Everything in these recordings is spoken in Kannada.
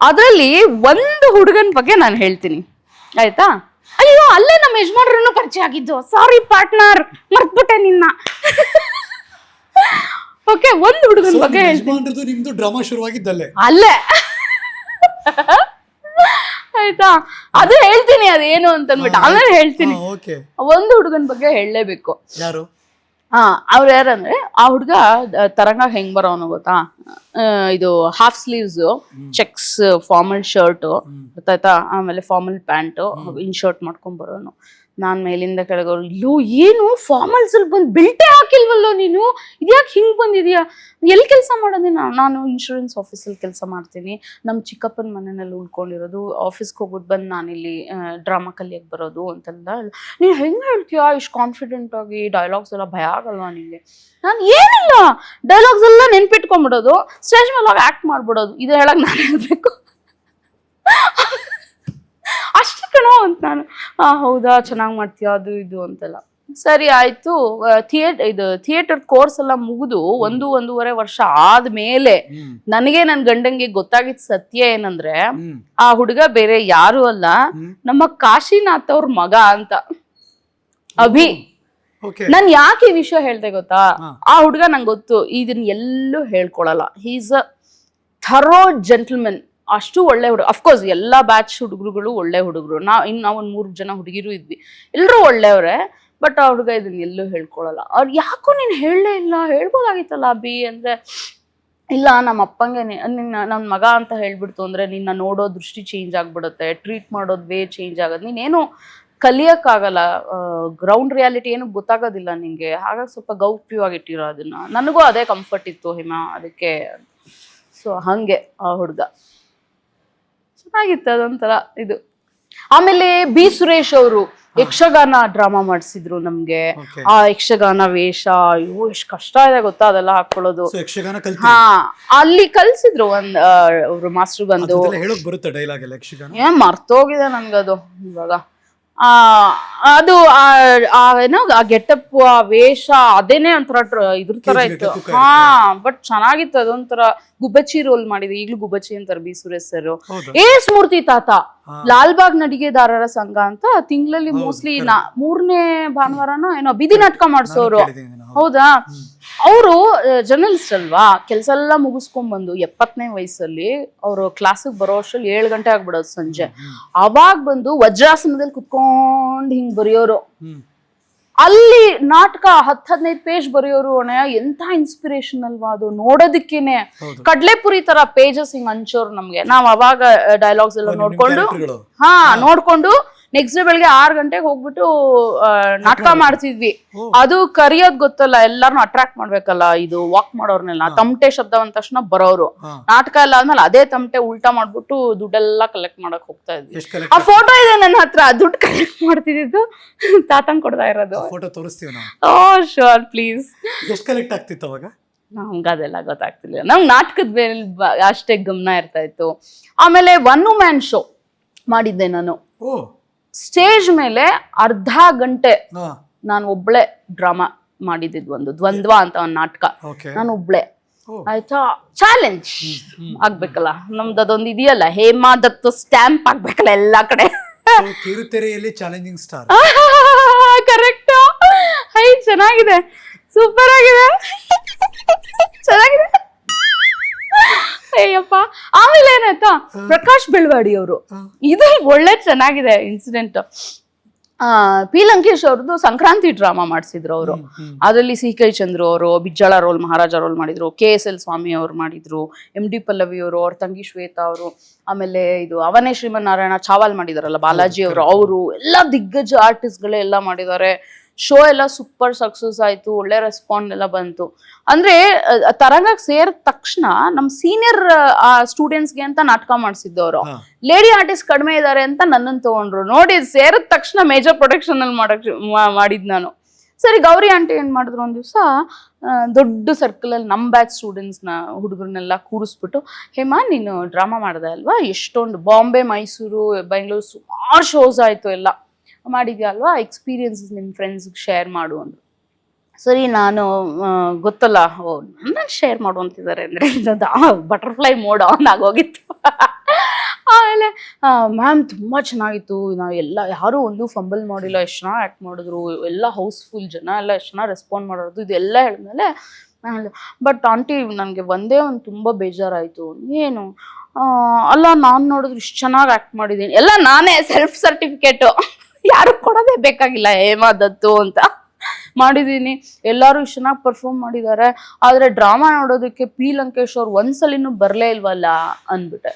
ಅದರಲ್ಲಿ ಒಂದು ಹುಡುಗನ ಬಗ್ಗೆ ನಾನು ಹೇಳ್ತೀನಿ. ಆಯ್ತಾ? ಅಯ್ಯೋ ಅಲ್ಲೇ ನಮ್ಮ ಯಜಮಾನ್ರನ್ನು ಪರಿಚಯ ಆಗಿದ್ದು. ಸಾರಿ ಪಾರ್ಟ್ನರ್ ಮರ್ತ್ಬಿಟ್ಟೆ ನಿನ್ನ. ಓಕೆ ಒಂದು ಹುಡುಗನ ಬಗ್ಗೆ ಯಜಮಾನ್ರದ್ದು ನಿಮ್ದು ಡ್ರಾಮಾ ಶುರುವಾಗಿದ್ದಲ್ಲೇ? ಅಲ್ಲೇ. ಆಯ್ತಾ? ಅದು ಹೇಳ್ತೀನಿ ಅದೇನು ಅಂತ ಅಂದ್ಬಿಟ್ಟು ಆಮೇಲೆ ಹೇಳ್ತೀನಿ. ಓಕೆ ಒಂದು ಹುಡುಗನ ಬಗ್ಗೆ ಹೇಳಲೇಬೇಕು. ಯಾರು? ಹಾ ಅವ್ರು ಯಾರಂದ್ರೆ ಆ ಹುಡುಗ ತರಂಗ ಹೆಂಗ್ ಬರೋನು ಗೊತ್ತಾ? ಇದು half sleeves checks formal shirt ಗೊತ್ತಾಯ್ತಾ? ಆಮೇಲೆ ಫಾರ್ಮಲ್ ಪ್ಯಾಂಟ್ ಇನ್ ಶರ್ಟ್ ಮಾಡ್ಕೊಂಡ್ ಬರೋನು. ನಾನ್ ಮೇಲಿಂದ ಕೆಳಗೋರು ಇಲ್ಲೋ ಏನು? ಫಾರ್ಮಲ್ಸ್ ಅಲ್ಲಿ ಬಂದು ಬಿಲ್ಟೆ ಹಾಕಿಲ್ವಲ್ಲೋ ನೀನು? ಇದ್ಯಾಕೆ ಹಿಂಗ್ ಬಂದಿದ್ಯಾ? ಎಲ್ಲಿ ಕೆಲಸ ಮಾಡೋದು? ನಾನು ನಾನು ಇನ್ಶೂರೆನ್ಸ್ ಆಫೀಸಲ್ಲಿ ಕೆಲಸ ಮಾಡ್ತೀನಿ. ನಮ್ಮ ಚಿಕ್ಕಪ್ಪನ ಮನೆಯಲ್ಲಿ ಉಳ್ಕೊಂಡಿರೋದು. ಆಫೀಸ್ಗೆ ಹೋಗ್ಬಿಟ್ಟು ಬಂದು ನಾನಿಲ್ಲಿ ಡ್ರಾಮಾ ಕಲಿಯಕ್ಕೆ ಬರೋದು ಅಂತೆಲ್ಲ. ನೀನು ಹೆಂಗೆ ಹೇಳ್ತೀಯಾ? ಇಷ್ಟು ಕಾನ್ಫಿಡೆಂಟ್ ಆಗಿ ಡೈಲಾಗ್ಸ್ ಎಲ್ಲ ಭಯ ಆಗಲ್ವಾ ನಿನಗೆ ನಾನು ಏನಿಲ್ಲ. ಡೈಲಾಗ್ಸ್ ಎಲ್ಲ ನೆನ್ಪಿಟ್ಕೊಂಡ್ಬಿಡೋದು ಸ್ಟೇಜ್ ಮೇಲೆ ಆಕ್ಟ್ ಆ್ಯಕ್ಟ್ ಮಾಡ್ಬಿಡೋದು. ಇದು ಹೇಳಕ್ ನಾನು ಹೇಳ್ಬೇಕು. ಅಷ್ಟೇ ಕಣೋ ಅಂತ ನಾನು ಆ ಹೌದಾ ಚೆನ್ನಾಗಿ ಮಾಡ್ತೀಯಾ ಅದು ಇದು ಅಂತೆಲ್ಲ. ಸರಿ ಆಯ್ತು. ಥಿಯೇಟರ್ ಇದು ಥಿಯೇಟರ್ ಕೋರ್ಸ್ ಎಲ್ಲ ಮುಗಿದು ಒಂದು ಒಂದೂವರೆ ವರ್ಷ ಆದ್ಮೇಲೆ ನನಗೆ ನನ್ ಗಂಡಂಗೆ ಗೊತ್ತಾಗಿದ್ ಸತ್ಯ ಏನಂದ್ರೆ ಆ ಹುಡುಗ ಬೇರೆ ಯಾರು ಅಲ್ಲ ನಮ್ಮ ಕಾಶಿನಾಥ್ ಅವ್ರ ಮಗ ಅಂತ. ಅಭಿ. ನಾನ್ ಯಾಕೆ ಈ ವಿಷಯ ಹೇಳ್ದೆ ಗೊತ್ತಾ? ಆ ಹುಡುಗ ನಂಗೆ ಗೊತ್ತು ಇದನ್ನ ಎಲ್ಲೂ ಹೇಳ್ಕೊಳಲ್ಲ. ಹೀಸ್ ಅ ಥರೋ ಜೆಂಟಲ್ಮೆನ್ ಅಷ್ಟು ಒಳ್ಳೆ ಹುಡುಗ ಅಫ್ಕೋರ್ಸ್ ಎಲ್ಲ ಬ್ಯಾಚ್ ಹುಡುಗರುಗಳು ಒಳ್ಳೆ ಹುಡುಗರು. ನಾವು ಇನ್ನು ನಾವು ಒಂದು ಮೂರು ಜನ ಹುಡುಗಿರು ಇದ್ವಿ. ಎಲ್ಲರೂ ಒಳ್ಳೆಯವರೇ ಬಟ್ ಆ ಹುಡುಗ ಇದನ್ನ ಎಲ್ಲೂ ಹೇಳ್ಕೊಳಲ್ಲ. ಅವ್ರು ಯಾಕೋ ನೀನು ಹೇಳಲೇ ಇಲ್ಲ, ಹೇಳ್ಬೋದಾಗಿತ್ತಲ್ಲ ಬಿ ಅಂದರೆ, ಇಲ್ಲ ನಮ್ಮ ಅಪ್ಪಂಗೆ ನಿನ್ನ ನನ್ನ ಮಗ ಅಂತ ಹೇಳ್ಬಿಡ್ತು ಅಂದರೆ ನಿನ್ನ ನೋಡೋ ದೃಷ್ಟಿ ಚೇಂಜ್ ಆಗಿಬಿಡುತ್ತೆ ಟ್ರೀಟ್ ಮಾಡೋದು ವೇ ಚೇಂಜ್ ಆಗೋದು. ನೀನೇನು ಕಲಿಯೋಕ್ಕಾಗಲ್ಲ ಗ್ರೌಂಡ್ ರಿಯಾಲಿಟಿ ಏನು ಗೊತ್ತಾಗೋದಿಲ್ಲ ನಿನಗೆ ಹಾಗಾಗಿ ಸ್ವಲ್ಪ ಗೌಪ್ಯವಾಗಿಟ್ಟಿರೋ ಅದನ್ನು. ನನಗೂ ಅದೇ ಕಂಫರ್ಟ್ ಇತ್ತು ಹಿಮ, ಅದಕ್ಕೆ ಸೊ ಹಾಗೆ ಆ ಹುಡುಗ. ಚೆನ್ನಾಗಿತ್ತು ಅದೊಂಥರ ಇದು. ಆಮೇಲೆ ಬಿ ಸುರೇಶ್ ಅವರು ಯಕ್ಷಗಾನ ಡ್ರಾಮಾ ಮಾಡಿಸಿದ್ರು ನಮ್ಗೆ. ಆ ಯಕ್ಷಗಾನ ವೇಷ ಅಯ್ಯೋ ಎಷ್ಟು ಕಷ್ಟ ಇದೆ ಗೊತ್ತಾ ಅದೆಲ್ಲ ಹಾಕೊಳ್ಳೋದು ಹಾ ಅಲ್ಲಿ ಕಲ್ಸಿದ್ರು ಒಂದ್ ಅವ್ರು ಮಾಸ್ಟರ್ ಬಂದು. ಅದೆಲ್ಲ ಹೇಳಕ್ ಬರುತ್ತೆ ಡೈಲಾಗ್ ಎಲ್ಲ ಯಕ್ಷಗಾನ? ಏನ್ ಮರ್ತೋಗಿದೆ ನನ್ಗದು ಇವಾಗ. ಅದು ಏನೋ ಆ ಗೆಟಪ್ ಆ ವೇಷ ಅದೇನೆ ಒಂಥರ ಇದ್ರ ತರ ಇತ್ತು. ಹಾ ಬಟ್ ಚೆನ್ನಾಗಿತ್ತು ಅದೊಂಥರ ಗುಬ್ಬಚ್ಚಿ ರೋಲ್ ಮಾಡಿದ್ರು ಈಗ್ಲೂ ಗುಬ್ಬಚ್ಚಿ ಅಂತಾರೆ ಬಿ ಸುರೇಶ್ ಸರ್ ಏ ಸ್ಮೂರ್ತಿ ತಾತ. ಲಾಲ್ಬಾಗ್ ನಡಿಗೆದಾರರ ಸಂಘ ಅಂತ ತಿಂಗಳಲ್ಲಿ ಮೋಸ್ಟ್ಲಿ ಮೂರನೇ ಭಾನುವಾರನೋ ಏನೋ ಬೀದಿ ನಾಟಕ ಮಾಡಿಸೋರು ಹೌದಾ. ಅವರು ಜರ್ನಲಿಸ್ಟ್ ಅಲ್ವಾ? ಕೆಲಸ ಎಲ್ಲ ಮುಗಿಸ್ಕೊಂಡ್ ಬಂದು ಎಪ್ಪತ್ತನೇ ವಯಸ್ಸಲ್ಲಿ ಅವರು ಕ್ಲಾಸಿಗೆ ಬರೋ ಅಷ್ಟ್ರಲ್ಲಿ ಏಳು ಗಂಟೆ ಆಗ್ಬಿಡೋದು ಸಂಜೆ. ಅವಾಗ ಬಂದು ವಜ್ರಾಸನದಲ್ಲಿ ಕುತ್ಕೊಂಡ್ ಹಿಂಗ್ ಬರೆಯೋರು. ಅಲ್ಲಿ ನಾಟಕ ಹತ್ ಹದಿನೈದು ಪೇಜ್ ಬರೆಯೋರು ಅಣಯ ಎಂತ ಇನ್ಸ್ಪಿರೇಷನ್ ಅಲ್ವಾ ಅದು ನೋಡೋದಕ್ಕೇನೆ. ಕಡ್ಲೆಪುರಿ ತರ ಪೇಜಸ್ ಹಿಂಗ್ ಹಂಚೋರು ನಮ್ಗೆ. ನಾವ್ ಅವಾಗ ಡೈಲಾಗ್ಸ್ ಎಲ್ಲ ನೋಡ್ಕೊಂಡು ಹಾ. ನೋಡ್ಕೊಂಡು ನೆಕ್ಸ್ಟ್ ಡೇ ಬೆಳಗ್ಗೆ ಆರ್ ಗಂಟೆಗೆ ಹೋಗ್ಬಿಟ್ಟು ನಾಟಕ ಮಾಡ್ತಿದ್ವಿ. ಅದು ಕರಿಯೋದ್ ಗೊತ್ತಲ್ಲ ಎಲ್ಲಾರನು ಅಟ್ರಾಕ್ಟ್ ಮಾಡ್ಬೇಕಲ್ಲ ಇದು ವಾಕ್ ಮಾಡೋರ್ನೆಲ್ಲ ತಮಟೆ ಶಬ್ದ ಅಂದ ತಕ್ಷಣ ಬರೋರು. ನಾಟಕ ಎಲ್ಲ ಆದ್ಮೇಲೆ ಅದೇ ತಮಟೆ ಉಲ್ಟಾ ಮಾಡ್ಬಿಟ್ಟು ದುಡ್ಡೆಲ್ಲ ಕಲೆಕ್ಟ್ ಮಾಡಕ್ ಹೋಗ್ತಾ ಇದ್ವಿ. ಆ ಫೋಟೋ ಇದೆ ನನ್ನ ಹತ್ರ ದುಡ್ಡು ಕಲೆಕ್ಟ್ ಮಾಡ್ತಿದ್ದು ತಾತಂಗ್ ಕೊಡ್ತಾ ಇರೋದು. ಫೋಟೋ ತೋರಿಸ್ತೀವಿ ಓ ಶೋರ್ ಪ್ಲೀಸ್ ಎಷ್ಟು ಕಲೆಕ್ಟ್ ಆಗ್ತಿತ್ತು ಅವಾಗ? ನಮ್ಗೆ ಅದೆಲ್ಲ ಗೊತ್ತಾಗ್ತಿಲ್ಲ ನಮ್ಗೆ ನಾಟಕದ ಮೇಲೆ ಅಷ್ಟೇ ಗಮನ ಇರ್ತಾ ಇತ್ತು. ಆಮೇಲೆ ಒನ್ ಮ್ಯಾನ್ ಶೋ ಮಾಡಿದ್ದೆ ನಾನು. ಸ್ಟೇಜ್ ಮೇಲೆ ಅರ್ಧ ಗಂಟೆ ನಾನು ಒಬ್ಳೆ ಡ್ರಾಮಾ ಮಾಡಿದ್ದು ಒಂದು ದ್ವಂದ್ವ ಅಂತ ಒಂದು ನಾಟಕ. ನಾನು ಒಬ್ಳೆ. ಆಯ್ತಾ? ಚಾಲೆಂಜ್ ಆಗ್ಬೇಕಲ್ಲ. ನಮ್ದು ಅದೊಂದು ಇದೆಯಲ್ಲ ಹೇಮಾ ದತ್ತು ಸ್ಟ್ಯಾಂಪ್ ಆಗ್ಬೇಕಲ್ಲ ಎಲ್ಲಾ ಕಡೆ. ಕಿರುತೆರೆಯಲ್ಲಿ ಚಾಲೆಂಜಿಂಗ್ ಸ್ಟಾರ್ ಕರೆಕ್ಟ್ ಹೈ ಚೆನ್ನಾಗಿದೆ. ಸೂಪರ್ ಆಗಿದೆ. ಚೆನ್ನಾಗಿದೆ. ಅಯ್ಯಪ್ಪ ಆಮೇಲೆ ಏನಾಯ್ತಾ? ಪ್ರಕಾಶ್ ಬೆಳವಾಡಿ ಅವರು ಇದು ಒಳ್ಳೆ ಚೆನ್ನಾಗಿದೆ ಇನ್ಸಿಡೆಂಟ್ ಆ ಪಿ. ಲಂಕೇಶ್ ಅವ್ರದ್ದು ಸಂಕ್ರಾಂತಿ ಡ್ರಾಮಾ ಮಾಡಿಸಿದ್ರು ಅವರು. ಅದರಲ್ಲಿ ಸಿ. ಕೈ. ಚಂದ್ರು ಅವರು ಬಿಜ್ಜಳ ರೋಲ್ ಮಹಾರಾಜ ರೋಲ್ ಮಾಡಿದ್ರು ಕೆ ಎಸ್ ಎಲ್ ಸ್ವಾಮಿ ಅವರು ಮಾಡಿದ್ರು ಎಂ. ಡಿ. ಪಲ್ಲವಿ ಅವರು ಅವ್ರ ತಂಗಿ ಶ್ವೇತಾ ಅವರು ಆಮೇಲೆ ಇದು ಅವನೇ ಶ್ರೀಮನ್ನಾರಾಯಣ ಚಾವಲ್ ಮಾಡಿದಾರಲ್ಲ ಬಾಲಾಜಿ ಅವರು ಅವರು ಎಲ್ಲ ದಿಗ್ಗಜ ಆರ್ಟಿಸ್ಟ್ಗಳೇ ಎಲ್ಲ ಮಾಡಿದ್ದಾರೆ. ಶೋ ಎಲ್ಲ ಸೂಪರ್ ಸಕ್ಸಸ್ ಆಯ್ತು ಒಳ್ಳೆ ರೆಸ್ಪಾಂಡ್ ಎಲ್ಲ ಬಂತು. ಅಂದ್ರೆ ತರಂಗಕ್ಕೆ ಸೇರಿದ ತಕ್ಷಣ ನಮ್ಮ ಸೀನಿಯರ್ ಸ್ಟೂಡೆಂಟ್ಸ್ಗೆ ಅಂತ ನಾಟಕ ಮಾಡಿಸಿದ್ದವರು. ಅವರು ಲೇಡಿ ಆರ್ಟಿಸ್ಟ್ ಕಡಿಮೆ ಇದ್ದಾರೆ ಅಂತ ನನ್ನನ್ನು ತಗೊಂಡ್ರು. ನೋಡಿ ಸೇರಿದ ತಕ್ಷಣ ಮೇಜರ್ ಪ್ರೊಟೆಕ್ಷನ್ ಅಲ್ಲಿ ಮಾಡಕ್ ಮಾಡಿದ್ ನಾನು. ಸರಿ ಗೌರಿ ಆಂಟಿ ಏನ್ ಮಾಡಿದ್ರು ಒಂದ್ ದಿವಸ ದೊಡ್ಡ ಸರ್ಕಲ್ ಅಲ್ಲಿ ನಮ್ ಬ್ಯಾಚ್ ಸ್ಟೂಡೆಂಟ್ಸ್ನ ಹುಡುಗರನ್ನೆಲ್ಲ ಕೂರಿಸ್ಬಿಟ್ಟು ಹೇಮಾ ನೀನು ಡ್ರಾಮಾ ಮಾಡ್ದೆ ಅಲ್ವಾ? ಎಷ್ಟೊಂದು ಬಾಂಬೆ ಮೈಸೂರು ಬೆಂಗಳೂರು ಸುಮಾರು ಶೋಸ್ ಆಯ್ತು ಎಲ್ಲ. ಮಾಡಿದ್ಯಾ ಅಲ್ವಾ ಎಕ್ಸ್ಪೀರಿಯನ್ಸಸ್ ನಿಮ್ಮ ಫ್ರೆಂಡ್ಸ್ಗೆ ಶೇರ್ ಮಾಡು ಅಂದರು. ಸರಿ, ನಾನು ಗೊತ್ತಲ್ಲ. ನನ್ನ ಶೇರ್ ಮಾಡುವಂತಿದ್ದಾರೆ ಅಂದರೆ ಬಟರ್ಫ್ಲೈ ಮೋಡ್ ಆನ್ ಆಗೋಗಿತ್ತು. ಆಮೇಲೆ ಮ್ಯಾಮ್ ತುಂಬ ಚೆನ್ನಾಗಿತ್ತು. ನಾವು ಎಲ್ಲ, ಯಾರೂ ಒಂದು ಫಂಬಲ್ ಮಾಡಿಲ್ಲ. ಎಷ್ಟು ಚೆನ್ನಾಗಿ ಆ್ಯಕ್ಟ್ ಮಾಡಿದ್ರು. ಎಲ್ಲ ಹೌಸ್ಫುಲ್ ಜನ, ಎಲ್ಲ ಎಷ್ಟು ಚೆನ್ನಾಗಿ ರೆಸ್ಪಾಂಡ್ ಮಾಡೋದು. ಇದೆಲ್ಲ ಹೇಳಿದ್ಮೇಲೆ ಬಟ್ ಆಂಟಿ ನನಗೆ ಒಂದೇ ಒಂದು ತುಂಬ ಬೇಜಾರಾಯಿತು. ಏನು? ಅಲ್ಲ, ನಾನು ನೋಡಿದ್ರೆ ಇಷ್ಟು ಚೆನ್ನಾಗಿ ಆ್ಯಕ್ಟ್ ಮಾಡಿದ್ದೀನಿ. ಎಲ್ಲ ನಾನೇ ಸೆಲ್ಫ್ ಸರ್ಟಿಫಿಕೇಟು ಯಾರು ಕೊಡೋದೇ ಬೇಕಾಗಿಲ್ಲ ಹೇಮಾ ಅಂತ ಮಾಡಿದೀನಿ ಎಲ್ಲರೂ ಚೆನ್ನಾಗಿ ಪರ್ಫಾರ್ಮ್ ಮಾಡಿದ್ದಾರೆ. ಆದ್ರೆ ಡ್ರಾಮಾ ನೋಡೋದಕ್ಕೆ ಪಿ. ಲಂಕೇಶ್ ಅವ್ರು ಒಂದ್ಸಲಿನೂ ಬರಲೇ ಇಲ್ವಲ್ಲ ಅಂದ್ಬಿಟ್ಟೆ.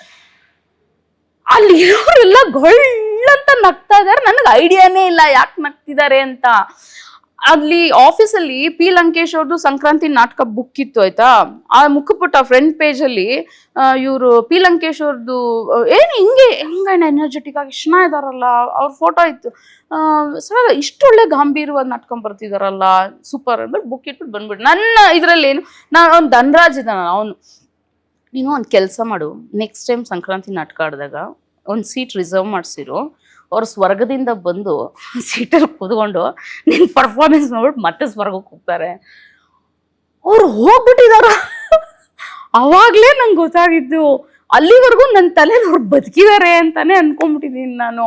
ಅಲ್ಲಿ ಇರೋರೆಲ್ಲ ಗೊಳ್ಳಂತ ನಗ್ತಾ ಇದಾರೆ ನನಗೆ ಐಡಿಯಾನೇ ಇಲ್ಲ ಯಾಕೆ ನಗ್ತಿದ್ದಾರೆ ಅಂತ. ಅಲ್ಲಿ ಆಫೀಸಲ್ಲಿ ಪಿ ಲಂಕೇಶ್ ಅವ್ರದ್ದು ಸಂಕ್ರಾಂತಿ ನಾಟಕ ಬುಕ್ ಇತ್ತು, ಆಯ್ತಾ? ಆ ಮುಖಪುಟ ಫ್ರಂಟ್ ಪೇಜಲ್ಲಿ ಇವರು ಪಿ ಲಂಕೇಶ್ ಅವ್ರದ್ದು ಏನು ಹಿಂಗೆ ಹೆಂಗೆ ಎನರ್ಜೆಟಿಕ್ ಆಗಿ ಇಷ್ಟ ಇದಾರಲ್ಲ, ಅವ್ರ ಫೋಟೋ ಇತ್ತು. ಸರ್ ಇಷ್ಟು ಒಳ್ಳೆ ಗಾಂಭೀರ್ಯವಾದ ನಾಟಕ ಬರ್ತಿದಾರಲ್ಲ ಸೂಪರ್ ಅಂದ್ಬಿಟ್ಟು ಬುಕ್ ಇಟ್ಬಿಟ್ಟು ಬಂದ್ಬಿಟ್ಟು ನನ್ನ ಇದರಲ್ಲಿ ಏನು, ನಾನು ಅವ್ನು ಧನರಾಜ್ ಇದ್ದಾನ ಅವನು, ನೀನು ಒಂದು ಕೆಲಸ ಮಾಡು ನೆಕ್ಸ್ಟ್ ಟೈಮ್ ಸಂಕ್ರಾಂತಿ ನಾಟಕ ಆಡಿದಾಗ, ಒಂದು ಸೀಟ್ ರಿಸರ್ವ್ ಮಾಡಿಸಿರು. ಅವ್ರು ಸ್ವರ್ಗದಿಂದ ಬಂದು ಸೀಟಲ್ಲಿ ಕೂತ್ಕೊಂಡು ನಿನ್ನ ಪರ್ಫಾರ್ಮೆನ್ಸ್ ನೋಡ್ಬಿಟ್ಟು ಮತ್ತೆ ಸ್ವರ್ಗಕ್ಕೆ ಹೋಗ್ತಾರೆ. ಅವ್ರು ಹೋಗ್ಬಿಟ್ಟಿದಾರ. ಅವಾಗಲೇ ನಂಗೆ ಗೊತ್ತಾಗಿದ್ದು. ಅಲ್ಲಿವರೆಗೂ ನನ್ನ ತಲೆಯಲ್ಲಿ ಅವ್ರು ಬದುಕಿದ್ದಾರೆ ಅಂತಾನೆ ಅನ್ಕೊಂಡ್ಬಿಟ್ಟಿದ್ದೀನಿ ನಾನು.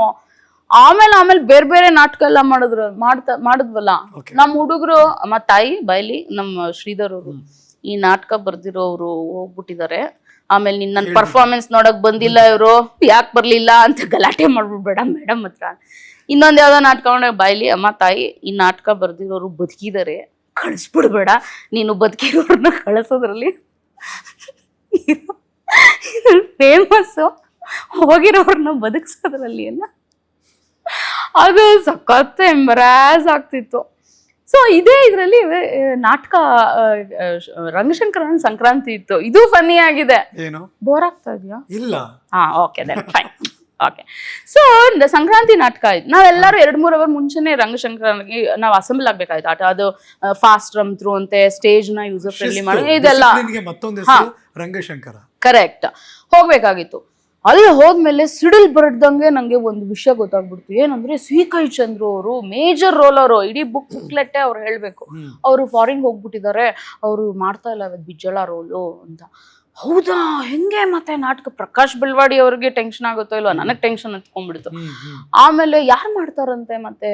ಆಮೇಲೆ ಆಮೇಲೆ ಬೇರೆ ಬೇರೆ ನಾಟಕ ಎಲ್ಲ ಮಾಡಿದ್ರು ಮಾಡ್ತಾ ಮಾಡಿದ್ವಲ್ಲ. ನಮ್ಮ ಹುಡುಗರು ನಮ್ಮ ತಾಯಿ ಬೈಲಿ ನಮ್ಮ ಶ್ರೀಧರ್ ಅವರು ಈ ನಾಟಕ ಬರ್ದಿರೋರು ಹೋಗ್ಬಿಟ್ಟಿದ್ದಾರೆ ಆಮೇಲೆ ನಿನ್ನ ನನ್ನ ಪರ್ಫಾರ್ಮೆನ್ಸ್ ನೋಡಕ್ ಬಂದಿಲ್ಲ ಇವರು. ಯಾಕೆ ಬರ್ಲಿಲ್ಲ ಅಂತ ಗಲಾಟೆ ಮಾಡ್ಬಿಡ್ಬೇಡ ಮೇಡಮ್ ಹತ್ರ. ಇನ್ನೊಂದ್ ಯಾವ್ದೋ ನಾಟಕ ಬಾಯ್ಲಿ ಅಮ್ಮ ತಾಯಿ. ಈ ನಾಟಕ ಬರ್ದಿರೋರು ಬದುಕಿದ್ದಾರೆ ಕಳಿಸ್ಬಿಡ್ಬೇಡ. ನೀನು ಬದುಕಿರೋರ್ನ ಕಳಿಸೋದ್ರಲ್ಲಿ ಫೇಮಸ್ಸು ಹೋಗಿರೋರ್ನ ಬದುಕ್ಸೋದ್ರಲ್ಲಿ ಅಲ್ಲ ಅದು ಸಖತ್ ಎಂಬರಾಸ್ ಆಗ್ತಿತ್ತು. ಸೊ ಇದೇ ಇದರಲ್ಲಿ ನಾಟಕ ರಂಗಶಂಕರನ್ ಸಂಕ್ರಾಂತಿ ಇತ್ತು. ಇದು ಫನ್ನಿ ಆಗಿದೆ. ಏನು? ಬೋರ್ ಆಗ್ತಾ ಇದೆಯಾ? ಇಲ್ಲ. ಹಾ okay then fine okay so Sankranti ನಾಟಕ ಆಯ್ತು. ನಾವೆಲ್ಲರೂ ಎರಡ್ ಮೂರ್ ಅವರ್ ಮುಂಚೆನೆ ರಂಗಶಂಕರನಿಗೆ ನಾವು ಅಸೆಂಬಲ್ ಆಗ್ಬೇಕಾಯ್ತು. ಆಟ ಅದು ಫಾಸ್ಟ್ ರಮ್ ಥ್ರೂ ಅಂತೆ ಸ್ಟೇಜ್ನ ಯೂಸರ್ ಫ್ರೆಂಡ್ಲಿ ಮಾಡಿ. ಇದೆಲ್ಲ. ರಂಗಶಂಕರ. ಕರೆಕ್ಟ್ ಹೋಗ್ಬೇಕಾಗಿತ್ತು. ಅಲ್ಲಿ ಹೋದ್ಮೇಲೆ ಸಿಡಿಲ್ ಬರಡ್ದಂಗೆ ನಂಗೆ ಒಂದು ವಿಷಯ ಗೊತ್ತಾಗ್ಬಿಡ್ತು. ಏನಂದ್ರೆ ಸಿ ಕೈ ಚಂದ್ರು ಅವರು ಮೇಜರ್ ರೋಲ್ ಅವರು ಇಡೀ ಬುಕ್ ಬುಕ್ಲೆಟ್ಟೆ ಅವ್ರು ಹೇಳ್ಬೇಕು. ಅವರು ಫಾರಿನ್ ಹೋಗ್ಬಿಟ್ಟಿದ್ದಾರೆ. ಅವರು ಮಾಡ್ತಾ ಇಲ್ಲ ಬಿಜ್ಜಳ ರೋಲು ಅಂತ. ಹೌದಾ? ಹೆಂಗೆ ಮತ್ತೆ ನಾಟಕ? ಪ್ರಕಾಶ್ ಬಿಲ್ವಾಡಿ ಅವ್ರಿಗೆ ಟೆನ್ಷನ್ ಆಗುತ್ತೋ ಇಲ್ವಾ? ನನಗೆ ಟೆನ್ಷನ್ ಹತ್ಕೊಂಡ್ಬಿಡ್ತು. ಆಮೇಲೆ ಯಾರು ಮಾಡ್ತಾರಂತೆ ಮತ್ತೆ?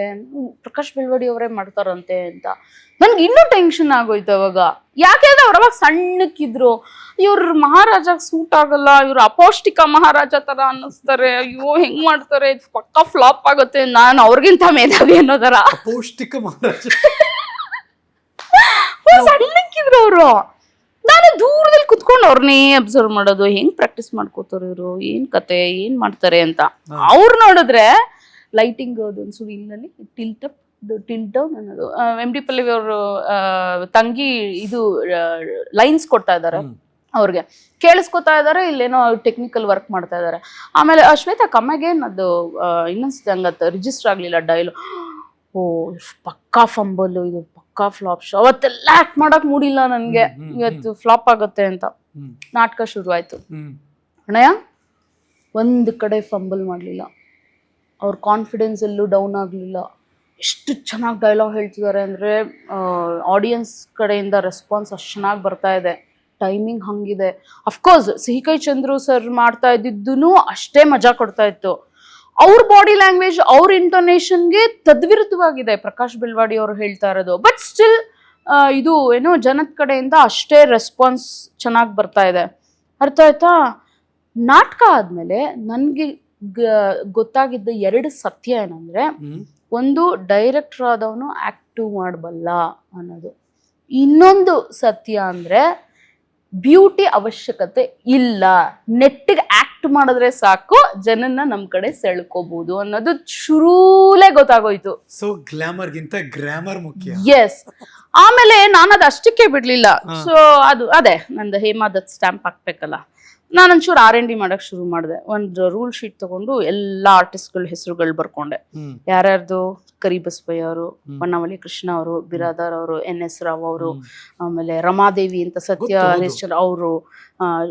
ಪ್ರಕಾಶ್ ಬಿಲ್ವಾಡಿ ಅವರೇ ಮಾಡ್ತಾರಂತೆ ಅಂತ. ನನ್ಗೆ ಇನ್ನೂ ಟೆನ್ಷನ್ ಆಗೋಯ್ತು ಅವಾಗ. ಯಾಕೆಂದ್ರೆ ಅವ್ರು ಅವಾಗ ಸಣ್ಣಕ್ಕಿದ್ರು. ಇವ್ರ ಮಹಾರಾಜ ಸೂಟ್ ಆಗಲ್ಲ ಇವ್ರು ಅಪೌಷ್ಟಿಕ ಮಹಾರಾಜ ತರ ಅನ್ನಿಸ್ತಾರೆ. ಅಯ್ಯೋ ಹೆಂಗ್ ಮಾಡ್ತಾರೆ? ಪಕ್ಕ ಫ್ಲಾಪ್ ಆಗುತ್ತೆ. ನಾನು ಅವ್ರಿಗಿಂತ ಮೇಧಾವಿ ಅನ್ನೋದರ ಅಪೌಷ್ಟಿಕ ಮಹಾರಾಜ. ಸಣ್ಣಕ್ಕಿದ್ರು ಅವರು. ನಾನು ದೂರದಲ್ಲಿ ಕುತ್ಕೊಂಡು ಅವ್ರನ್ನೇ ಅಬ್ಸರ್ವ್ ಮಾಡೋದು ಹೆಂಗ್ ಪ್ರಾಕ್ಟೀಸ್ ಮಾಡ್ಕೋತಾರೆ ಇವರು ಏನ್ ಕತೆ ಏನ್ ಮಾಡ್ತಾರೆ ಅಂತ. ಅವ್ರು ನೋಡಿದ್ರೆ ಲೈಟಿಂಗ್ ಅದೊಂದು ಸುಳಿನಲ್ಲಿ ಟಿಲ್ಟ್ ಅಪ್ ಟಿಲ್ಟ್ ಡೌನ್ ಅನ್ನೋದು. ಎಂ ಡಿ ಪಲ್ಲವಿ ಅವರು ತಂಗಿ ಇದು ಲೈನ್ಸ್ ಕೊಡ್ತಾ ಇದ್ದಾರೆ. ಅವ್ರಿಗೆ. ಕೇಳಿಸ್ಕೊತಾ ಇದ್ದಾರೆ ಇಲ್ಲೇನೋ ಟೆಕ್ನಿಕಲ್ ವರ್ಕ್ ಮಾಡ್ತಾ ಇದ್ದಾರೆ ಆಮೇಲೆ ಅಶ್ವೇತಾ ಶ್ವೇತಾ ಕಮ್ಮಗೆ ಅದು ಇನ್ನೊಂದ್ಸತಿ ಹಂಗತ್ತ ರಿಜಿಸ್ಟರ್ ಆಗಲಿಲ್ಲ ಡೈಲು ಓ ಪಕ್ಕಾ ಫಂಬಲ್ ಇದು. ಪಕ್ಕಾ ಫ್ಲಾಪ್ ಶೋ ಅವತ್ತೆಲ್ಲ ಆಕ್ಟ್ ಮಾಡಕ್ ಮೂಡಿಲ್ಲ ನನಗೆ. ಇವತ್ತು ಫ್ಲಾಪ್ ಆಗುತ್ತೆ ಅಂತ. ನಾಟಕ ಶುರು ಆಯ್ತು. ಅಣ್ಣಯ್ಯ ಒಂದು ಕಡೆ ಫಂಬಲ್ ಮಾಡಲಿಲ್ಲ. ಅವ್ರ ಕಾನ್ಫಿಡೆನ್ಸ್ ಎಲ್ಲೂ ಡೌನ್ ಆಗಲಿಲ್ಲ. ಎಷ್ಟು ಚೆನ್ನಾಗಿ ಡೈಲಾಗ್ ಹೇಳ್ತಿದ್ದಾರೆ ಅಂದರೆ ಆಡಿಯನ್ಸ್ ಕಡೆಯಿಂದ ರೆಸ್ಪಾನ್ಸ್ ಅಷ್ಟು ಚೆನ್ನಾಗಿ ಬರ್ತಾ ಇದೆ. ಟೈಮಿಂಗ್ ಹಂಗಿದೆ. ಅಫ್ಕೋರ್ಸ್ ಸಿಹಿಕೈ ಚಂದ್ರು ಸರ್ ಮಾಡ್ತಾ ಇದ್ದಿದ್ದು ಅಷ್ಟೇ ಮಜಾ ಕೊಡ್ತಾ ಇತ್ತು. ಅವ್ರ ಬಾಡಿ ಲ್ಯಾಂಗ್ವೇಜ್ ಅವ್ರ ಇಂಟೋನೇಷನ್ಗೆ ತದ್ವಿರುದ್ಧವಾಗಿದೆ. ಪ್ರಕಾಶ್ ಬಿಲ್ವಾಡಿ ಅವರು ಹೇಳ್ತಾ ಇರೋದು. ಬಟ್ ಸ್ಟಿಲ್ ಇದು ಏನೋ ಜನದ ಕಡೆಯಿಂದ ಅಷ್ಟೇ ರೆಸ್ಪಾನ್ಸ್ ಚೆನ್ನಾಗಿ ಬರ್ತಾ ಇದೆ. ಅರ್ಥ ಆಯ್ತಾ? ನಾಟಕ ಆದ್ಮೇಲೆ ನನಗೆ ಗೊತ್ತಾಗಿದ್ದ ಎರಡು ಸತ್ಯ ಏನಂದ್ರೆ ಒಂದು ಡೈರೆಕ್ಟರ್ ಆದವನು ಆಕ್ಟಿವ್ ಮಾಡಬಲ್ಲ ಅನ್ನೋದು. ಇನ್ನೊಂದು ಸತ್ಯ ಅಂದ್ರೆ ಬ್ಯೂಟಿ ಅವಶ್ಯಕತೆ ಇಲ್ಲ. ನೆಟ್ಟಿಗೆ ಆಕ್ಟ್ ಮಾಡಿದ್ರೆ ಸಾಕು ಜನನ್ನ ನಮ್ ಕಡೆ ಸೆಳ್ಕೋಬಹುದು ಅನ್ನೋದು ಶುರೂಲೆ ಗೊತ್ತಾಗೋಯ್ತು. ಸೊ ಗ್ಲಾಮರ್ಗಿಂತ ಗ್ರಾಮರ್ ಮುಖ್ಯ. ಎಸ್ ಆಮೇಲೆ ನಾನು ಅದು ಅಷ್ಟಕ್ಕೆ ಬಿಡ್ಲಿಲ್ಲ. ಸೊ ಅದು ಅದೇ ನಂದು ಹೇಮಾ ದತ್ ಸ್ಟ್ಯಾಂಪ್ ಹಾಕ್ಬೇಕಲ್ಲ. ನಾನು ಒಂಚೂರು ಆರ್ ಎನ್ ಡಿ ಮಾಡಕ್ ಶುರು ಮಾಡಿದೆ ಒಂದು ರೂಲ್ ಶೀಟ್ ತಗೊಂಡು ಎಲ್ಲಾ ಆರ್ಟಿಸ್ಟ್ಗಳ ಹೆಸರುಗಳು ಬರ್ಕೊಂಡೆ. ಯಾರ್ಯಾರ್ದು ಕರಿ ಬಸವಯ್ಯ ಅವರು ಹ್ಮ್. ಬಣ್ಣವಳ್ಳಿ ಕೃಷ್ಣ ಅವರು ಬಿರಾದಾರ್ ಅವರು ಎನ್ ಎಸ್ ರಾವ್ ಅವರು ಆಮೇಲೆ ರಮಾದೇವಿ ಅಂತ ಸತ್ಯ. ಹರಿಶ್ಚಂದ್ರ ಅವರು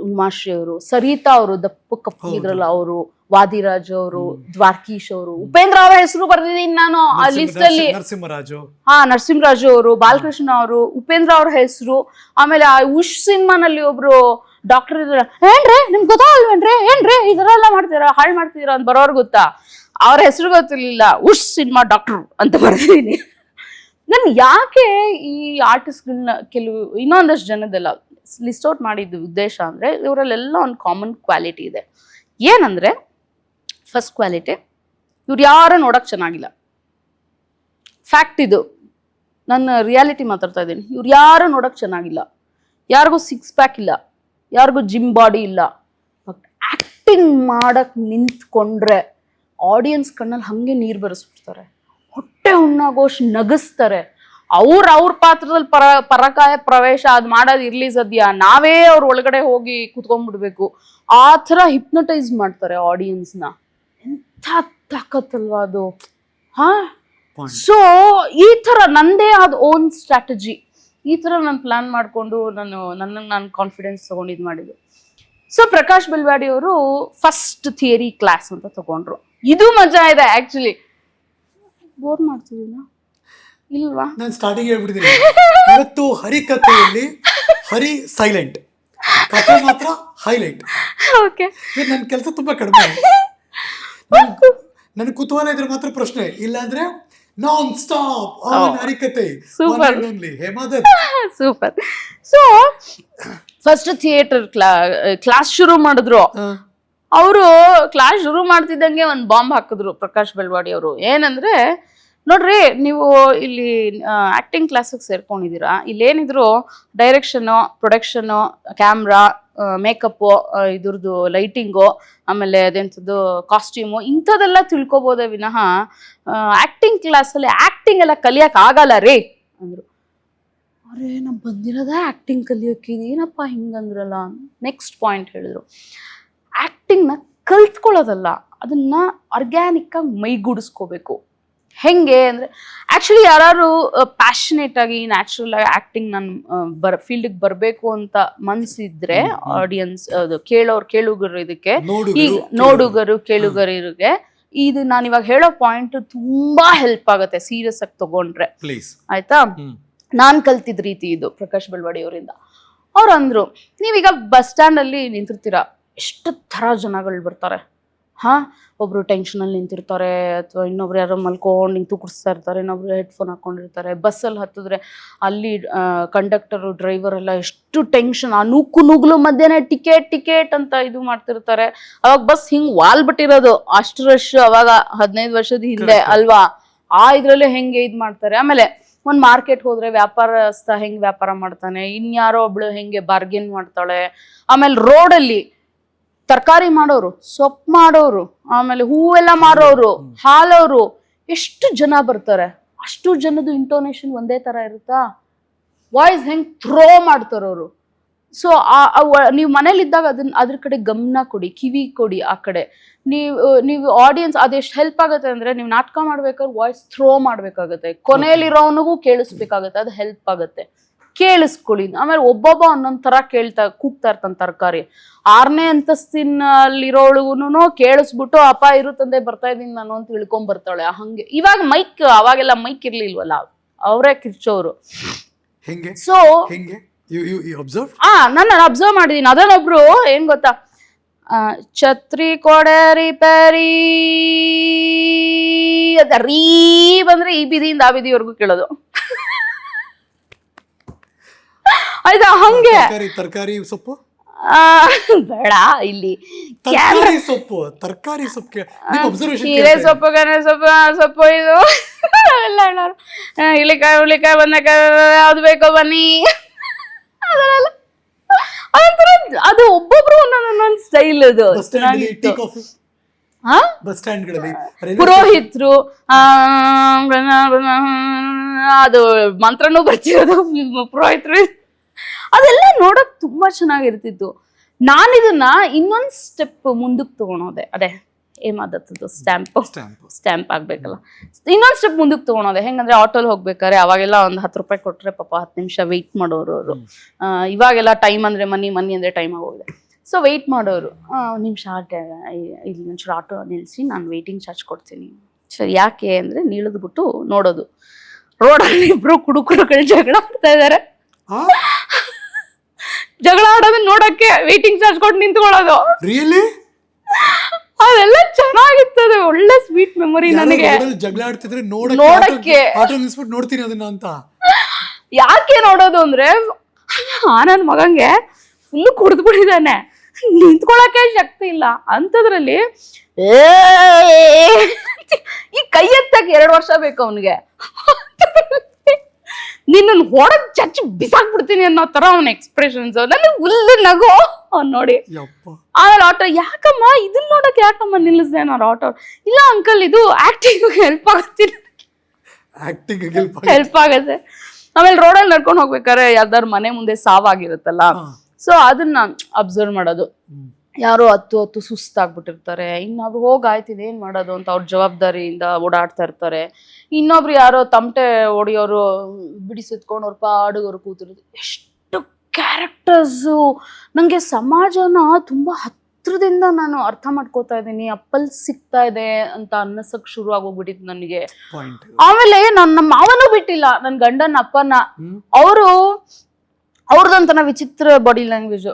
ಉಮಾಶ್ರೀ ಅವರು ಸರಿತಾ ಅವರು ದಪ್ಪ ಕಪ್ಪು. ಇದ್ರಲ್ಲ ಅವರು ವಾದಿರಾಜ್ ಅವರು ದ್ವಾರ್ಕೀಶ್ ಅವರು ಉಪೇಂದ್ರ ಅವರ ಹೆಸರು ಬರ್ದಿದ್ದೀನಿ ನಾನು ಆ ಲಿಸ್ಟ್ ಅಲ್ಲಿ ನರಸಿಂಹರಾಜು ಹಾ ನರಸಿಂಹರಾಜು ಅವರು ಬಾಲಕೃಷ್ಣ ಅವರು ಉಪೇಂದ್ರ ಅವ್ರ ಹೆಸರು ಆಮೇಲೆ ಆ ಉಷ್ ಸಿನಿಮಾನಲ್ಲಿ ಒಬ್ರು ಡಾಕ್ಟರ್ ಇದ್ರ, ಏನ್ರಿ, ನಿಮ್ಗೆ ಗೊತ್ತಾಗಲ್ವೇನ್ರಿ ಏನ್ರಿ, ಈ ಥರ ಎಲ್ಲ ಮಾಡ್ತೀರಾ? ಹಾಳು ಮಾಡ್ತೀರಾ? ಅಂತ ಬರೋರು ಗೊತ್ತಾ? ಅವ್ರ ಹೆಸರು ಗೊತ್ತಿರ್ಲಿಲ್ಲ. ಉಷ್ ಸಿನಿಮಾ ಡಾಕ್ಟರ್ ಅಂತ ಬರ್ತೀನಿ ನಾನು ಯಾಕೆ ಈ ಆರ್ಟಿಸ್ಟ್ಗಳನ್ನ ಕೆಲವು, ಇನ್ನೊಂದಷ್ಟು ಜನದೆಲ್ಲ ಲಿಸ್ಟ್ ಔಟ್ ಮಾಡಿದ್ದು ಉದ್ದೇಶ ಅಂದರೆ, ಇವರಲ್ಲೆಲ್ಲ ಒಂದು ಕಾಮನ್ ಕ್ವಾಲಿಟಿ ಇದೆ. ಏನಂದರೆ ಫಸ್ಟ್ ಕ್ವಾಲಿಟಿ ಇವ್ರು ಯಾರು ನೋಡೋಕೆ ಚೆನ್ನಾಗಿಲ್ಲ. ಫ್ಯಾಕ್ಟ್ ಇದು. ನನ್ನ ರಿಯಾಲಿಟಿ ಮಾತಾಡ್ತಾ ಇದ್ದೀನಿ. ಇವ್ರು ಯಾರು ನೋಡೋಕೆ ಚೆನ್ನಾಗಿಲ್ಲ. ಯಾರಿಗೂ ಸಿಕ್ಸ್ ಪ್ಯಾಕ್ ಇಲ್ಲ. ಯಾರಿಗೂ ಜಿಮ್ ಬಾಡಿ ಇಲ್ಲ. ಬಟ್ ಆ್ಯಕ್ಟಿಂಗ್ ಮಾಡಕ್ಕೆ ನಿಂತ್ಕೊಂಡ್ರೆ ಆಡಿಯನ್ಸ್ ಕಣ್ಣಲ್ಲಿ ಹಾಗೆ ನೀರು ಬರೆಸ್ಬಿಡ್ತಾರೆ. ಹೊಟ್ಟೆ ಹುಣ್ಣಾಗೋಷ್ಟು ನಗಿಸ್ತಾರೆ. ಅವ್ರ ಅವ್ರ ಪಾತ್ರದಲ್ಲಿ ಪರ ಪರಕಾಯ ಪ್ರವೇಶ ಅದು ಮಾಡೋದು ಇರ್ಲಿ ಸದ್ಯ. ನಾವೇ ಅವ್ರ ಒಳಗಡೆ ಹೋಗಿ ಕುತ್ಕೊಂಡ್ಬಿಡ್ಬೇಕು ಆ ಥರ ಹಿಪ್ನಟೈಸ್ ಮಾಡ್ತಾರೆ ಆಡಿಯನ್ಸ್ನ ಎಂಥ ತಾಕತ್ತಲ್ವಾ ಅದು. ಹಾ? ಸೊ ಈ ಥರ ನಂದೇ ಆದ ಓನ್ ಸ್ಟ್ರಾಟಜಿ ಈ ಥರ ನಾನು ಪ್ಲಾನ್ ಮಾಡಿಕೊಂಡು ನಾನು ನನ್ನ ನಾನು ಕಾನ್ಫಿಡೆನ್ಸ್ ತೊಗೊಂಡು ಇದು ಮಾಡಿದ್ದು. ಸೊ ಪ್ರಕಾಶ್ ಬಿಲ್ವಾಡಿ ಅವರು ಫಸ್ಟ್ ಥಿಯರಿ ಕ್ಲಾಸ್ ಅಂತ ತಗೊಂಡ್ರು. ಇದು ಮಜಾ ಇದೆ ಆ್ಯಕ್ಚುಲಿ ಬೋರ್ ಮಾಡ್ತಿದ್ದೀನ ಇಲ್ವಾ? ನಾನು ಸ್ಟಾರ್ಟಿಂಗ್ ಹೇಳ್ಬಿಟ್ಟಿದ್ದೀನಿ. ಇವತ್ತು ಹರಿ ಕಥೆಯಲ್ಲಿ ಹರಿ ಸೈಲೆಂಟ್ ಕಥೆ ಮಾತ್ರ ಹೈಲೈಟ್ ಓಕೆ ನನ್ನ ಕೆಲಸ ತುಂಬಾ ಕಡಿಮೆ. ನನ್ನ ಕುತೂಹಲ ಇದ್ರೆ ಮಾತ್ರ ಪ್ರಶ್ನೆ. ಇಲ್ಲ ಅಂದ್ರೆ non stop ಹರಿಕತೆ super super so first theatre ಕ್ಲಾ class ಶುರು ಮಾಡಿದ್ರು. ಅವರು ಕ್ಲಾಸ್ ಶುರು ಮಾಡ್ತಿದ್ದಂಗೆ ಒಂದು ಬಾಂಬ್ ಹಾಕಿದ್ರು ಪ್ರಕಾಶ್ ಬೆಳ್ವಾಡಿ ಅವರು. ಏನಂದ್ರೆ ನೋಡ್ರಿ ನೀವು ಇಲ್ಲಿ ಆಕ್ಟಿಂಗ್ ಕ್ಲಾಸಿಗೆ ಸೇರ್ಕೊಂಡಿದ್ದೀರಾ. ಇಲ್ಲೇನಿದ್ರು ಡೈರೆಕ್ಷನು ಪ್ರೊಡಕ್ಷನು ಕ್ಯಾಮ್ರಾ ಮೇಕಪ್ಪು ಇದ್ರದ್ದು ಲೈಟಿಂಗು ಆಮೇಲೆ ಅದೆಂಥದ್ದು ಕಾಸ್ಟ್ಯೂಮು ಇಂಥದ್ದೆಲ್ಲ ತಿಳ್ಕೊಬೋದೇ ವಿನಃ ಆ್ಯಕ್ಟಿಂಗ್ ಕ್ಲಾಸಲ್ಲಿ ಆ್ಯಕ್ಟಿಂಗ್ ಎಲ್ಲ ಕಲಿಯಕ್ಕೆ ಆಗಲ್ಲ ರೀ ಅಂದರು. ಅರೆ ನಾವು ಬಂದಿರೋದ ಆ್ಯಕ್ಟಿಂಗ್ ಕಲಿಯೋಕೆ ಏನಪ್ಪ ಹಿಂಗಂದ್ರಲ್ಲ? ನೆಕ್ಸ್ಟ್ ಪಾಯಿಂಟ್ ಹೇಳಿದ್ರು. ಆ್ಯಕ್ಟಿಂಗ್ನ ಕಲ್ತ್ಕೊಳ್ಳೋದಲ್ಲ, ಅದನ್ನ ಆರ್ಗ್ಯಾನಿಕ್ಕಾಗಿ ಮೈಗೂಡಿಸ್ಕೋಬೇಕು. ಹೆಂಗೆ ಅಂದರೆ ಆ್ಯಕ್ಚುಲಿ ಯಾರು ಪ್ಯಾಷನೇಟ್ ಆಗಿ ನ್ಯಾಚುರಲ್ ಆಗಿ ಆ್ಯಕ್ಟಿಂಗ್ ನಾನು ಬರ್ ಫೀಲ್ಡಿಗೆ ಬರಬೇಕು ಅಂತ ಮನ್ಸಿದ್ರೆ ಆಡಿಯನ್ಸ್ ಅದು ಕೇಳೋರು ಕೇಳುಗರು ಇದಕ್ಕೆ ಈಗ ನೋಡುಗರು ಕೇಳುಗರಿಗೆ ಇದು ನಾನು ಇವಾಗ ಹೇಳೋ ಪಾಯಿಂಟ್ ತುಂಬಾ ಹೆಲ್ಪ್ ಆಗುತ್ತೆ ಸೀರಿಯಸ್ ಆಗಿ ತಗೊಂಡ್ರೆ. ಆಯ್ತಾ? ನಾನ್ ಕಲ್ತಿದ್ ರೀತಿ ಇದು ಪ್ರಕಾಶ್ ಬೆಳ್ವಾಡಿ ಅವರಿಂದ. ಅವ್ರು ಅಂದ್ರು ನೀವೀಗ ಬಸ್ ಸ್ಟ್ಯಾಂಡ್ ಅಲ್ಲಿ ನಿಂತಿರ್ತೀರಾ ಎಷ್ಟು ಥರ ಜನಗಳು ಬರ್ತಾರೆ. ಹಾ ಒಬ್ರು ಟೆನ್ಷನಲ್ಲಿ ನಿಂತಿರ್ತಾರೆ ಅಥವಾ ಇನ್ನೊಬ್ರು ಯಾರೋ ಮಲ್ಕೊಂಡು ಹಿಂಗೆ ಕುಡಿಸ್ತಾ ಇರ್ತಾರೆ ಇನ್ನೊಬ್ರು ಹೆಡ್ಫೋನ್ ಹಾಕೊಂಡಿರ್ತಾರೆ. ಬಸ್ಸಲ್ಲಿ ಹತ್ತಿದ್ರೆ ಅಲ್ಲಿ ಕಂಡಕ್ಟರು ಡ್ರೈವರ್ ಎಲ್ಲ ಎಷ್ಟು ಟೆನ್ಷನ್ ಆ ನೂಕು ನೂಗ್ಲು ಮಧ್ಯಾಹ್ನ ಟಿಕೆಟ್ ಟಿಕೆಟ್ ಅಂತ ಇದು ಮಾಡ್ತಿರ್ತಾರೆ. ಅವಾಗ ಬಸ್ ಹಿಂಗೆ ವಾಲ್ ಬಿಟ್ಟಿರೋದು. ಅಷ್ಟು ರಶ್ ಅವಾಗ ಹದಿನೈದು ವರ್ಷದ ಹಿಂದೆ ಅಲ್ವಾ? ಆ ಇದರಲ್ಲೇ ಹೆಂಗೆ ಇದು ಮಾಡ್ತಾರೆ. ಆಮೇಲೆ ಒಂದು ಮಾರ್ಕೆಟ್ ಹೋದ್ರೆ ವ್ಯಾಪಾರಸ್ಥ ಹೆಂಗೆ ವ್ಯಾಪಾರ ಮಾಡ್ತಾನೆ ಇನ್ಯಾರೋ ಒಬ್ಳು ಹೆಂಗೆ ಬಾರ್ಗೇನ್ ಮಾಡ್ತಾಳೆ. ಆಮೇಲೆ ರೋಡಲ್ಲಿ ತರಕಾರಿ ಮಾಡೋರು, ಸೊಪ್ಪು ಮಾಡೋರು, ಆಮೇಲೆ ಹೂವೆಲ್ಲ ಮಾರೋರು, ಹಾಲೋರು, ಎಷ್ಟು ಜನ ಬರ್ತಾರೆ? ಅಷ್ಟು ಜನದ ಇಂಟೋನೇಷನ್ ಒಂದೇ ತರ ಇರುತ್ತಾ? ವಾಯ್ಸ್ ಹೆಂಗ್ ಥ್ರೋ ಮಾಡ್ತಾರವರು ಸೊ ನೀವು ಮನೇಲಿದ್ದಾಗ ಅದನ್ನ ಅದ್ರ ಕಡೆ ಗಮನ ಕೊಡಿ, ಕಿವಿ ಕೊಡಿ ಆ ಕಡೆ. ನೀವು ನೀವು ಆಡಿಯನ್ಸ್ ಅದೆಷ್ಟು ಹೆಲ್ಪ್ ಆಗುತ್ತೆ ಅಂದ್ರೆ, ನೀವು ನಾಟಕ ಮಾಡ್ಬೇಕಾದ್ರೆ ವಾಯ್ಸ್ ಥ್ರೋ ಮಾಡ್ಬೇಕಾಗತ್ತೆ. ಕೊನೆಯಲ್ಲಿರೋವನಿಗೂ ಕೇಳಿಸ್ಬೇಕಾಗತ್ತೆ, ಅದು ಹೆಲ್ಪ್ ಆಗುತ್ತೆ. ಕೇಳಿಸ್ಕೊಳ್ಳಿ. ಆಮೇಲೆ ಒಬ್ಬೊಬ್ಬ ಒಂದೊಂದ್ ತರ ಕೇಳ್ತಾ ಕೂಗ್ತಾ ಇರ್ತಾನೆ ತರಕಾರಿ. ಆರನೇ ಅಂತಸ್ತಿನಲ್ಲಿರೋಳುಗುನು ಕೇಳಿಸ್ಬಿಟ್ಟು ಅಪ್ಪ ಇರು ತಂದೆ ಬರ್ತಾ ಇದೀನಿ ನಾನು ಅಂತ ತಿಳ್ಕೊಂಡ್ ಬರ್ತಾಳೆ. ಹಂಗೆ. ಇವಾಗ ಮೈಕ್ ಅವಾಗೆಲ್ಲ ಮೈಕ್ ಇರ್ಲಿಲ್ವಲ್ಲ? ಅವರೇ ಕಿರ್ಚೋರು. ಹೆಂಗೆ? ಸೊ ಆ ನಾನು ಅಬ್ಸರ್ವ್ ಮಾಡಿದೀನಿ. ಅದನ್ನೊಬ್ರು ಏನ್ ಗೊತ್ತಾ? ಛತ್ರಿ ಕೊಡೆ ರಿಪೇರಿ ಅದ ರೀ ಬಂದ್ರೆ ಈ ಬೀದಿಯಿಂದ ಆ ಬಿದಿವರೆಗೂ ಕೇಳೋದು. ಆಯ್ತಾ ಹಂಗೆ ತರಕಾರಿ ತರಕಾರಿ ಸೊಪ್ಪು ಆ, ಬೇಡ ಇಲ್ಲಿ ತರಕಾರಿ ಸೊಪ್ಪು ತರಕಾರಿ ಸೊಪ್ಪು ಕೇ- ನಿಮ್ಮ observation ಕೀರೆ ಕೇಳ್ತಾ ಸೊಪ್ಪು ಗನೆ ಸೊಪ್ಪು ಆ ಸೊಪ್ಪು ಇದು ಎಲ್ಲ ಹೇಳೋರು ಆ, ಇಲಿಕಾಯಿ ಬಂದಕಾಯಿ ಯಾವ್ದು ಬೇಕೋ ಬನ್ನಿ ಅದೆಲ್ಲ ಅದೊಂಥರ ಅದು ಒಬ್ಬೊಬ್ರು ಒಂದೊಂದೊಂದೊಂದು ಸ್ಟೈಲ್ ಅದು ಬಸ್ ಸ್ಟ್ಯಾಂಡ್ ಟೀ ಕಾಫಿ ಹಾ ಬಸ್ ಪುರೋಹಿತ್ರು ಅದು ಮಂತ್ರನೂ ಬರ್ತಿರೋದು ಪುರೋಹಿತ್ರು ಅದೆಲ್ಲ ನೋಡಕ್ ತುಂಬಾ ಚೆನ್ನಾಗಿರ್ತಿತ್ತು. ನಾನಿದನ್ನ ಇನ್ನೊಂದ್ ಸ್ಟೆಪ್ ಮುಂದಕ್ಕೆ ತಗೊಳೋದೆ. ಅದೇ ಏಮಾದತ್ತದು ಸ್ಟ್ಯಾಂಪ್ ಸ್ಟ್ಯಾಂಪ್ ಸ್ಟ್ಯಾಂಪ್ ಆಗ್ಬೇಕಲ್ಲ. ಇನ್ನೊಂದ್ ಸ್ಟೆಪ್ ಮುಂದಕ್ಕೆ ತಗೊಳೋದೆ. ಹೆಂಗಂದ್ರೆ ಆಟೋಲ್ ಹೋಗ್ಬೇಕಾದ್ರೆ ಅವಾಗೆಲ್ಲ ಒಂದ್ ಹತ್ತು ರೂಪಾಯಿ ಕೊಟ್ರೆ ಪಾಪ ಹತ್ತು ನಿಮಿಷ ವೆಯ್ಟ್ ಮಾಡೋರು ಅವರು. ಇವಾಗೆಲ್ಲ ಟೈಮ್ ಅಂದ್ರೆ ಮನಿ ಮನಿ ಅಂದ್ರೆ ಟೈಮ್ ಆಗೋಗಿದೆ. ಸೊ ವೆಯ್ಟ್ ಮಾಡೋರು. ಒಂದು ನಿಮಿಷ ಇಲ್ಲಿ ಒಂಚೂರು ಆಟೋ ನಿಲ್ಲಿಸಿ ನಾನು ವೆಯ್ಟಿಂಗ್ ಚಾರ್ಜ್ ಕೊಡ್ತೀನಿ. ಸರಿ ಯಾಕೆ ಅಂದರೆ ನಿಳಿದ್ಬಿಟ್ಟು ನೋಡೋದು. ರೋಡಲ್ಲಿ ಇಬ್ರು ಕುಡುಕು ಜಗಳ ಆಡ್ತಾ ಇದ್ದಾರೆ ಜಗಳ ಆಡೋದನ್ನ ನೋಡಕ್ಕೆ ವೇಟಿಂಗ್ ಚಾರ್ಜ್ ಕೊಟ್ಟು ನಿಂತ್ಕೊಳ್ಳೋದು. ರಿಯಲಿ ಅದೆಲ್ಲ ಚೆನ್ನಾಗಿರ್ತದೆ ಒಳ್ಳೆ ಸ್ವೀಟ್ ಮೆಮೊರಿ ನನಗೆ. ಜಗಳ ಆಡ್ತಿದ್ರೆ ನೋಡಕ್ಕೆ. ನೋಡಕ್ಕೆ. ಆಟೋ ನಿಲ್ಸ್ಬಿಟ್ಟು ನೋಡ್ತೀನಿ ಅದನ್ನ ಅಂತ. ಯಾಕೆ ನೋಡೋದು ಅಂದ್ರೆ ಆ ನನ್ನ ಮಗಂಗೆ ಫುಲ್ ಕುಡಿದು ಬಿಟ್ಟಿದ್ದಾನೆ. ನಿಂತ್ಕೊಳಕ್ಕೆ ಶಕ್ತಿ ಇಲ್ಲ. ಅಂಥದ್ರಲ್ಲಿ ಏ ಈ ಕೈ ಎತ್ತಕ್ಕೆ ಎರಡು ವರ್ಷ ಬೇಕು ಅವನಿಗೆ. ನಿನ್ನನ್ನು ಹೊಡೆದ್ ಚಚ್ಚಿ ಬಿಸಾಕ್ಬಿಡ್ತೀನಿ ಅನ್ನೋ ತರ ಅವನ ಎಕ್ಸ್ಪ್ರೆಷನ್ಸ್ ನನಗೆ ಹುಲ್ಲು ನಗು. ಅವ್ನು ನೋಡಿ. ಆಮೇಲೆ ಆಟೋ ಯಾಕಮ್ಮ? ಇದನ್ನ ನೋಡಕ್ ಯಾಕಮ್ಮ ನಿಲ್ಲಿಸ್ದೆ ನಾನು ಆಟೋ ಇಲ್ಲ ಅಂಕಲ್ ಇದು ಆಕ್ಟಿಂಗ್ ಹೆಲ್ಪ್ ಆಗುತ್ತೆ. ಆಕ್ಟಿಂಗ್ ಹೆಲ್ಪ್ ಆಗತ್ತೆ. ಆಮೇಲೆ ರೋಡಲ್ಲಿ ನಡ್ಕೊಂಡು ಹೋಗ್ಬೇಕಾದ್ರೆ ಯಾವ್ದಾದ್ರು ಮನೆ ಮುಂದೆ ಸಾವಾಗಿರುತ್ತಲ್ಲ? ಸೊ ಅದನ್ನ ಅಬ್ಸರ್ವ್ ಮಾಡೋದು. ಯಾರೋ ಹತ್ತು ಹತ್ತು ಸುಸ್ತಾಗ್ಬಿಟ್ಟಿರ್ತಾರೆ. ಇನ್ನೊಬ್ರು ಹೋಗಾಯ್ತು ಇದೇನ್ ಮಾಡೋದು ಅಂತ ಅವ್ರ ಜವಾಬ್ದಾರಿಯಿಂದ ಓಡಾಡ್ತಾ ಇರ್ತಾರೆ. ಇನ್ನೊಬ್ರು ಯಾರೋ ತಮಟೆ ಹೊಡಿಯೋರು ಬಿಡಿಸಿದ್ಕೊಂಡು ಅವ್ರ ಪಾಡುಗರು ಕೂತಿರೋದು ಎಷ್ಟು ಕ್ಯಾರೆಕ್ಟರ್ಸು! ನನಗೆ ಸಮಾಜನ ತುಂಬಾ ಹತ್ರದಿಂದ ನಾನು ಅರ್ಥ ಮಾಡ್ಕೋತಾ ಇದ್ದೀನಿ. ಅಪ್ಪಲ್ ಸಿಗ್ತಾ ಇದೆ ಅಂತ ಅನ್ನಿಸಕ್ ಶುರು ಆಗೋಗ್ಬಿಟ್ಟಿತ್ತು ನನಗೆ. ಆಮೇಲೆ ನನ್ನ ನಮ್ಮ ಮಾವನೂ ಬಿಟ್ಟಿಲ್ಲ. ನನ್ನ ಗಂಡನ ಅಪ್ಪನ. ಅವರು ಅವ್ರದಂತನ ವಿಚಿತ್ರ ಬಾಡಿ ಲ್ಯಾಂಗ್ವೇಜ್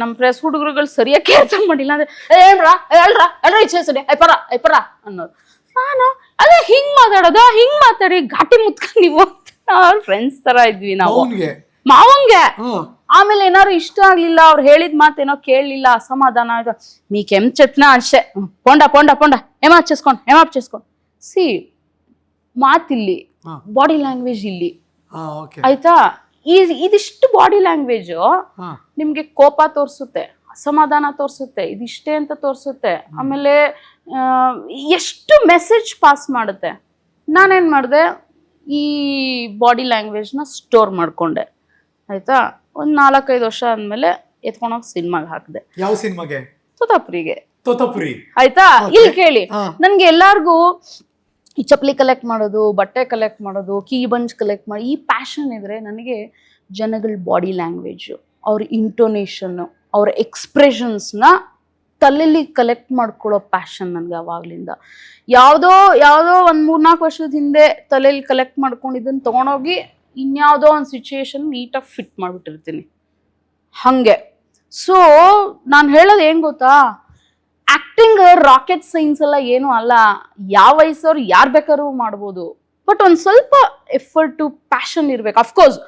ನಮ್ಮ ಪ್ರೆಸ್ ಹುಡುಗರುಗಳು ಸರಿಯಾಗಿ ಕೆಲಸ ಮಾಡಿಲ್ಲ ಅಂದ್ರೆ ಹೇಳ್ರಾ? ಹೇಳ್ರಾ ಹೇಳ್ರ ಇಚ್ಛೆ ಸರಿ ಐಪರ ಐಪರ ಅನ್ನೋದು. ನಾನು ಅದೇ ಹಿಂಗ್ ಮಾತಾಡೋದ ಹಿಂಗ್ ಮಾತಾಡಿ ಘಾಟಿ ಮುತ್ಕೊಂಡು ನೀವು ಫ್ರೆಂಡ್ಸ್ ತರ ಇದ್ವಿ ನಾವು. ಮಾವಂಗೆ? ಆಮೇಲೆ ಏನಾರು ಇಷ್ಟ ಆಗ್ಲಿಲ್ಲ ಅವ್ರು ಹೇಳಿದ ಮಾತೇನೋ ಕೇಳಲಿಲ್ಲ ಅಸಮಾಧಾನ ಆಯ್ತು. ನೀ ಕೆಮ್ ಚಟ್ನ ಅಷ್ಟೆ ಪೊಂಡ ಪೊಂಡ ಪೊಂಡ. ಏಮಾಪ್ ಚೇಸ್ಕೊಂಡು ಏಮಾಪ್ ಚೇಸ್ಕೊಂಡು ಸಿ ಮಾತಿಲ್ಲಿ ಬಾಡಿ ಲ್ಯಾಂಗ್ವೇಜ್ ಇಲ್ಲಿ. ಆಯ್ತಾ? ಈ ಇದಿಷ್ಟು ಬಾಡಿ ಲ್ಯಾಂಗ್ವೇಜ್ ನಿಮ್ಗೆ ಕೋಪ ತೋರಿಸುತ್ತೆ ಅಸಮಾಧಾನ ತೋರಿಸುತ್ತೆ ಇದಿಷ್ಟೇ ಅಂತ ತೋರಿಸುತ್ತೆ ಆಮೇಲೆ ಎಷ್ಟು ಮೆಸೇಜ್ ಪಾಸ್ ಮಾಡುತ್ತೆ. ನಾನೇನ್ ಮಾಡಿದೆ ಈ ಬಾಡಿ ಲ್ಯಾಂಗ್ವೇಜ್ನ ಸ್ಟೋರ್ ಮಾಡ್ಕೊಂಡೆ. ಆಯ್ತಾ? ಒಂದು ನಾಲ್ಕೈದು ವರ್ಷ ಆದ್ಮೇಲೆ ಎತ್ಕೊಂಡೋಗಿ ಸಿನಿಮಾಗೆ ಹಾಕಿದೆ. ಯಾವ ಸಿನಿಮಾಗೆ ತೋತಾಪುರಿಗೆ. ತೋತಾಪುರಿ. ಆಯ್ತಾ? ಇಲ್ಲಿ ಕೇಳಿ. ನನ್ಗೆ ಎಲ್ಲಾರ್ಗೂ ಈ ಚಪ್ಪಲಿ ಕಲೆಕ್ಟ್ ಮಾಡೋದು, ಬಟ್ಟೆ ಕಲೆಕ್ಟ್ ಮಾಡೋದು, ಕೀ ಬಂಚ್ ಕಲೆಕ್ಟ್ ಮಾಡಿ, ಈ ಪ್ಯಾಷನ್ ಇದ್ರೆ ನನಗೆ ಜನಗಳ ಬಾಡಿ ಲ್ಯಾಂಗ್ವೇಜು ಅವ್ರ ಇಂಟೋನೇಷನ್ನು ಅವ್ರ ಎಕ್ಸ್ಪ್ರೆಷನ್ಸ್ನ ತಲೆಯಲ್ಲಿ ಕಲೆಕ್ಟ್ ಮಾಡ್ಕೊಳ್ಳೋ ಪ್ಯಾಷನ್ ನನಗೆ ಅವಾಗ್ಲಿಂದ ಯಾವುದೋ ಯಾವುದೋ ಒಂದು ಮೂರ್ನಾಲ್ಕು ವರ್ಷದ ಹಿಂದೆ ತಲೆಯಲ್ಲಿ ಕಲೆಕ್ಟ್ ಮಾಡ್ಕೊಂಡು ಇದನ್ನು ತೊಗೊಂಡೋಗಿ ಇನ್ಯಾವುದೋ ಒಂದು ಸಿಚುಯೇಷನ್ ನೀಟಾಗಿ ಫಿಟ್ ಮಾಡಿಬಿಟ್ಟಿರ್ತೀನಿ. ಹಾಗೆ. ಸೊ ನಾನು ಹೇಳೋದು ಏನು ಗೊತ್ತಾ? ಆಕ್ಟಿಂಗ್ ರಾಕೆಟ್ ಸೈನ್ಸ್ ಎಲ್ಲ ಏನು ಅಲ್ಲ. ಯಾವ ವಯಸ್ಸವ್ರು ಯಾರು ಬೇಕಾದ್ರೂ ಮಾಡ್ಬೋದು. ಬಟ್ ಒಂದು ಸ್ವಲ್ಪ ಎಫರ್ಟು ಪ್ಯಾಷನ್ ಇರಬೇಕು. ಅಫ್ಕೋರ್ಸ್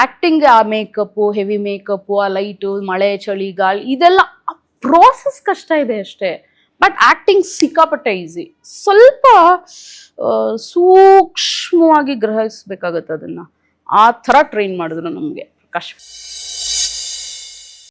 ಆ್ಯಕ್ಟಿಂಗ್ ಆ ಮೇಕಪ್ಪು ಹೆವಿ ಮೇಕಪ್ಪು ಆ ಲೈಟು ಮಳೆ, ಚಳಿ, ಗಾಳಿ, ಇದೆಲ್ಲ ಪ್ರೋಸೆಸ್ ಕಷ್ಟ ಇದೆ ಅಷ್ಟೇ. ಬಟ್ ಆ್ಯಕ್ಟಿಂಗ್ ಸಿಕ್ಕಾಪಟ್ಟೆ ಈಸಿ ಸ್ವಲ್ಪ ಸೂಕ್ಷ್ಮವಾಗಿ ಗ್ರಹಿಸ್ಬೇಕಾಗತ್ತೆ ಅದನ್ನು. ಆ ಥರ ಟ್ರೈನ್ ಮಾಡಿದ್ರು ನಮಗೆ ಪ್ರಕಾಶ್